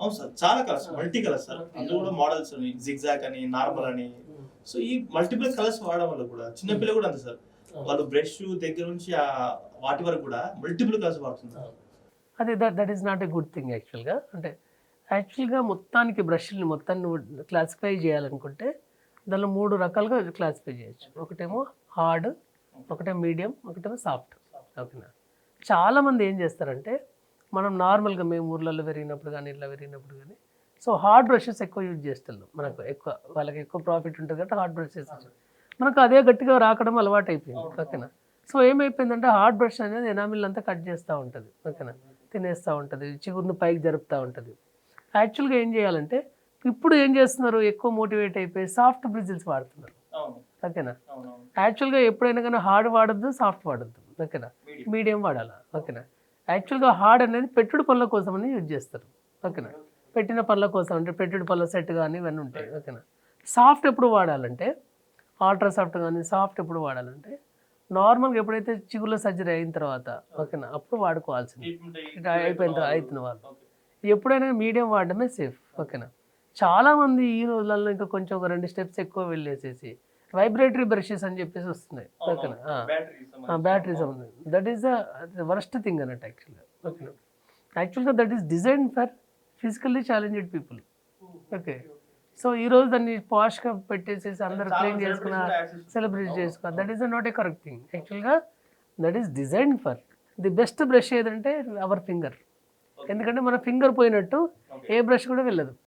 అవును సార్ చాలా colours multi colours sir. అందులో కూడా మోడల్స్ అని జిగ్జాక్ అని నార్మల్ అని. సో ఈ మల్టిపుల్ కలర్స్ వాడడం వల్ల కూడా చిన్నపిల్లలు కూడా అంతే సార్. వాళ్ళు బ్రష్ దగ్గర నుంచి ఆ వాటి వరకు కూడా మల్టిపుల్ కలర్స్ వాడుతున్నారు. అది that that is not a good thing యాక్చువల్గా అంటే యాక్చువల్గా మొత్తానికి బ్రష్ని మొత్తాన్ని క్లాసిఫై చేయాలనుకుంటే దానిలో మూడు రకాలుగా క్లాసిఫై చేయొచ్చు. ఒకటేమో హార్డ్ ఒకటే మీడియం ఒకటేమో సాఫ్ట్ ఓకేనా? చాలామంది ఏం చేస్తారంటే మనం నార్మల్గా మేము ఊర్లలో పెరిగినప్పుడు కానీ ఇట్లా పెరిగినప్పుడు కానీ సో హార్డ్ బ్రషెస్ ఎక్కువ యూజ్ చేస్తున్నాం. మనకు ఎక్కువ వాళ్ళకి ఎక్కువ ప్రాఫిట్ ఉంటుంది కాబట్టి హార్డ్ బ్రషెస్ మనకు అదే గట్టిగా రాకడం అలవాటు అయిపోయింది ఓకేనా? సో ఏమైపోయిందంటే హార్డ్ బ్రష్ అనేది ఎనామిల్ అంతా కట్ చేస్తూ ఉంటుంది ఓకేనా? తినేస్తూ ఉంటుంది చిగురును పైకి జరుపుతూ ఉంటుంది. యాక్చువల్గా ఏం చేయాలంటే ఇప్పుడు ఏం చేస్తున్నారు? ఎక్కువ మోటివేట్ అయిపోయి సాఫ్ట్ బ్రిజిల్స్ వాడుతున్నారు. ఓకేనా? యాక్చువల్గా ఎప్పుడైనా కానీ హార్డ్ వాడద్దు సాఫ్ట్ వాడద్దు ఓకేనా. మీడియం వాడాలా ఓకేనా? యాక్చువల్గా హార్డ్ అనేది పెట్టుడు పనుల కోసం అని యూజ్ చేస్తారు. ఓకేనా? పెట్టిన పనుల కోసం అంటే పెట్టుడు పనుల సెట్ కానీ ఇవన్నీ ఉంటాయి. ఓకేనా? సాఫ్ట్ ఎప్పుడు వాడాలంటే అల్ట్రా సాఫ్ట్ కానీ సాఫ్ట్ ఎప్పుడు వాడాలంటే నార్మల్గా ఎప్పుడైతే చిగుళ్ళ సర్జరీ అయిన తర్వాత ఓకేనా? అప్పుడు వాడుకోవాల్సింది. ఇట్లా అయిపోయిన తర్వాత అవుతున్న వాళ్ళు. ఎప్పుడైనా మీడియం వాడడమే సేఫ్. ఓకేనా? చాలామంది ఈ రోజులలో ఇంకా కొంచెం ఒక రెండు స్టెప్స్ ఎక్కువ వెళ్ళేసేసి వైబ్రేటరీ బ్రషెస్ అని చెప్పేసి వస్తున్నాయి. ఓకేనా. బ్యాటరీ సంబంధం that is the worst thing అన్నట్టు యాక్చువల్గా ఓకేనా? యాక్చువల్గా that is design for physically challenged people okay so ఈ రోజు దాన్ని పాష్గా పెట్టేసేసి అందరూ క్లీన్ చేసుకున్న సెలబ్రేట్ చేసుకో that is not a correct thing యాక్చువల్గా that is design for the best brush ఏదంటే అవర్ ఫింగర్ ఎందుకంటే మన ఫింగర్ పోయినట్టు ఏ బ్రష్ కూడా వెళ్ళదు.